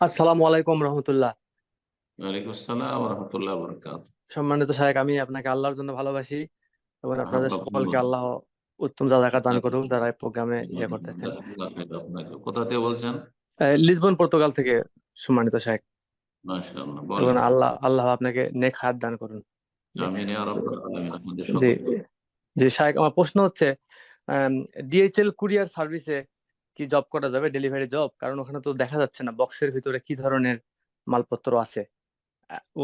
আসসালামু আলাইকুম রহমতুল্লাহ। ওয়ালাইকুম আসসালাম রহমতুল্লাহ বরকাত। সম্মানিত শাহেখ আমি আপনাকে আল্লাহর জন্য ভালোবাসি। এবং আপনাদের সকলকে আল্লাহ উত্তম জাযাকাত দান করুক যারা এই প্রোগ্রামে ইয়ে করতেছেন। কোথা থেকে বলছেন? লিসবন পর্তুগাল থেকে সম্মানিত মাশাআল্লাহ এবং বলেন আল্লাহ আল্লাহ আপনাকে নেক হায়াত দান করুন। জি। জি শাহেখ আমার প্রশ্ন হচ্ছে ডিএইচএল কুরিয়ার সার্ভিসে কি জব করা যাবে? ডেলিভারি জব কারণ ওখানে তো দেখা যাচ্ছে না বক্সের ভিতরে কি ধরনের মালপত্র আছে।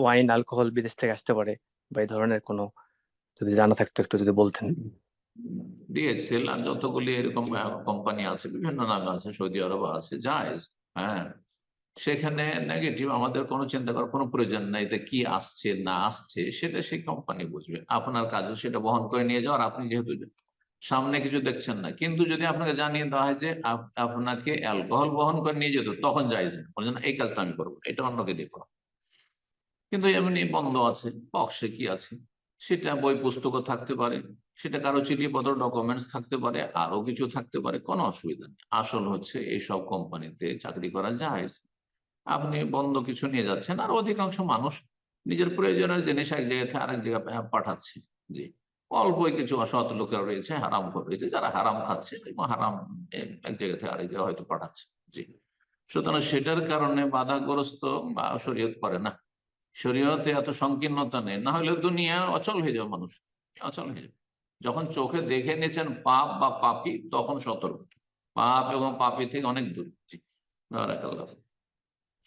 ওয়াইন অ্যালকোহল বিদেশ থেকে আসতে পারে বা এই ধরনের কোনো যদি জানা থাকতো একটু যদি বলতেন। ডিএসএল আর যতগুলি এরকম কোম্পানি আছে, বিভিন্ন নামে আছে, সৌদি আরব আছে জায়েজ হ্যাঁ। সেখানে নেগেটিভ আমাদের কোনো চিন্তা করার কোনো প্রয়োজন নাই এতে কি আসছে, না আসছে, সেটা সেই কোম্পানি বুঝবে। আপনার কাজ সেটা বহন করে নিয়ে যাওয়ার আপনি যেহেতু সামনে কিছু দেখছেন না। কিন্তু যদি আপনাকে জানিয়ে দেওয়া হয় যে আপনাকে অ্যালকোহল বহন করে নিয়ে যেত, তখন যাই বলছেন এই কাজটা আমি করব, এটা অন্যকে দিয়ে করো। কিন্তু এমনি বন্ধ আছে বক্সে কি আছে? সেটা বই পুস্তকও থাকতে পারে, সেটা কারও চিঠিপত্র ডকুমেন্টস থাকতে পারে আরও কিছু থাকতে পারে, কোনো অসুবিধা নেই। আসল হচ্ছে এইসব কোম্পানিতে চাকরি করা যায়। আপনি বন্ধ কিছু নিয়ে যাচ্ছেন, আর অধিকাংশ মানুষ নিজের প্রয়োজনের জিনিস এক জায়গা থেকে আরেক জায়গায় পাঠাচ্ছে। জি। অল্পই কিছু অসৎ লোকেরা রয়েছে, হারাম রয়েছে, যারা হারাম খাচ্ছে এবং হারাম এক জায়গা থেকে আরেক জায়গায় হয়তো পাঠাচ্ছে। জি। সুতরাং সেটার কারণে বাধাগ্রস্ত বা শরীয়ত করে না। শরীয়তে এত সংকীর্ণতা নেই, না হলে দুনিয়া অচল হয়ে যাবে মানুষ, অচল হয়ে যাবে। যখন চোখে দেখে নিয়েছেন পাপ বা পাপি, তখন সতর্ক। পাপ এবং পাপি থেকে অনেক দূর। জি। বারাকাল্লাহ